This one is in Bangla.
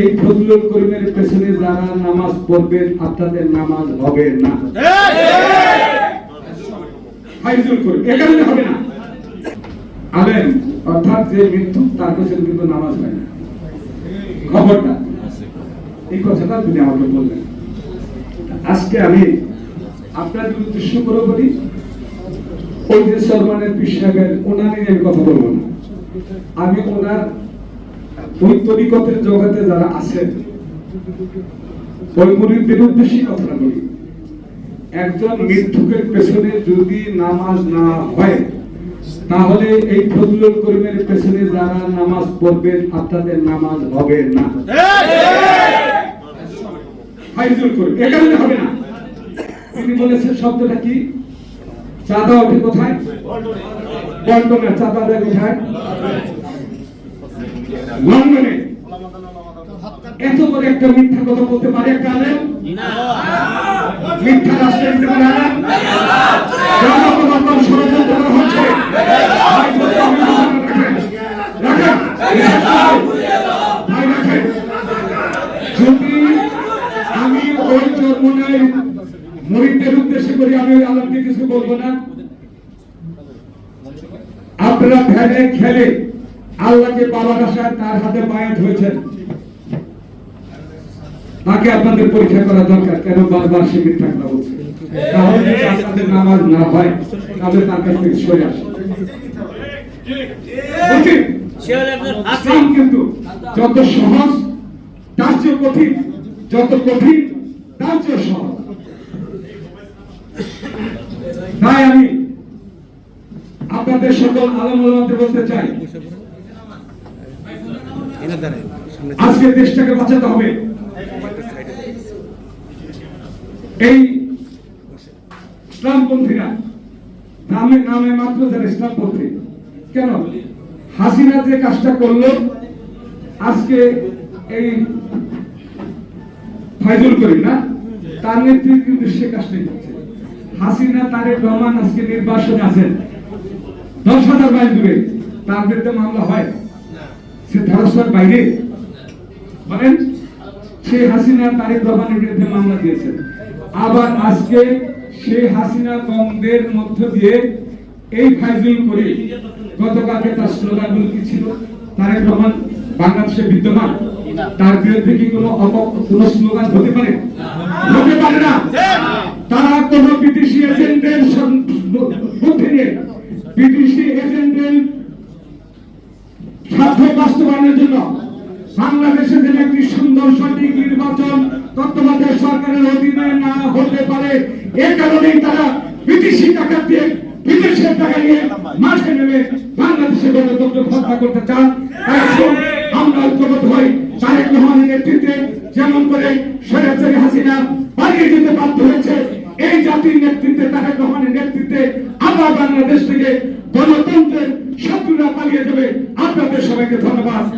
এই ফজলুল করিমের পেছনে যারা নামাজ পড়বেন, আপনাদের নামাজ হবে না। অর্থাৎ যে মৃত্যু তার পেছনে কিন্তু নামাজ হয় না। খবরটা? এই কথাটা তিনি আমাকে বললেন। আজকে আমি আপনাদের উদ্দেশ্য করে বলি, ওই যে সলমানের পীর সাহেবের ওনার নিয়ে আমি কথা বলব না। আমি ওনার ওই তরিকতের জগতে যারা আছেন ওই মুরিদদের উদ্দেশ্যে কথাটা বলি। একজন মৃত্যুকের পেছনে যদি নামাজ না হয়, তাহলে এই ফজলুল করিমের পেছনে যারা নামাজ পড়বেন আপনাদের নামাজ হবে না। হবে না। তিনি বলেছেন, শব্দটা কি? চাঁদা ওঠে কোথায়? বন্টনের চাঁদা দেয় কোথায়? লন্ডনে। এত বড় একটা মিথ্যা কথা বলতে পারে একটা আলেম? মিথ্যা রাষ্ট্রে দিতে আলেম? জনগণ ষড়যন্ত্র করা হচ্ছে। যদি আমি ওই চর্মনায় মরিদদের উদ্দেশ্য করি আমি ওই আলমকে কিছু বলব না? আপনারা ভ্যানে খেলে আল্লাহকে বাবার আশায় তার হাতে বায়াত হয়েছেন তাকে আপনাদের পরীক্ষা করা দরকার, কেন বারবার সে মিথ্যা কথা বলছে? তাহলে আপনাদের নামাজ না হয়, তাহলে তার কাছ থেকে সরে আসে। যত সহজ, তার চেয়ে কঠিন। যত কঠিন, তার চেয়ে সহজ। তাই আমি আপনাদের সকল আলম বলতে চাই। আজকে দেশটাকে বাঁচাতে হবে। এই ইসলামপন্থীরা নামে নামে মাত্র যারা ইসলামপন্থী কেন? হাসিনা যে কাজটা আজকে এই ফাইজুল করি না? তার নেতৃত্বে কিন্তু সে কাজটাই করছে। হাসিনা রহমান আজকে নির্বাসনে আছেন। দশ হাজার মাইল দূরে। তার বিরুদ্ধে মামলা হয়। সে ধারসার বাইরে। বলেন সে হাসিনা তারেক রহমানের বিরুদ্ধে মামলা দিয়েছেন। আবার আজকে সে হাসিনা কমদের মধ্য দিয়ে এই ফাইজুল করে গতকালকে তার স্লোগানগুলো কি ছিল? তারেক রহমান বাংলাদেশে বিদ্যমান। তার বিরুদ্ধে কি কোনো কোনো স্লোগান হতে পারে? হতে পারে না। তারা কোন বিদেশি এজেন্টের মধ্যে নিয়ে বিদেশি এজেন্টের স্বার্থ বাস্তবায়নের জন্য বাংলাদেশে যেন একটি সুন্দর সঠিক নির্বাচন তত্ত্বাবধায়ক সরকারের অধীনে না হতে পারে, এ কারণেই তারা বিদেশি টাকা দিয়ে বিদেশের টাকা নিয়ে মাঠে নেমে বাংলাদেশে গণতন্ত্র হত্যা করতে চান। আমরা ঐক্যবদ্ধ হই। তারেক রহমানের নেতৃত্বে যেমন করে স্বৈরাচারী হাসিনা পালিয়ে যেতে বাধ্য হয়েছে, এই জাতির নেতৃত্বে, তারেক রহমানের নেতৃত্বে আবার বাংলাদেশ থেকে গণতন্ত্রের শত্রুরা পালিয়ে যাবে আপনাদের সবাইকে ধন্যবাদ।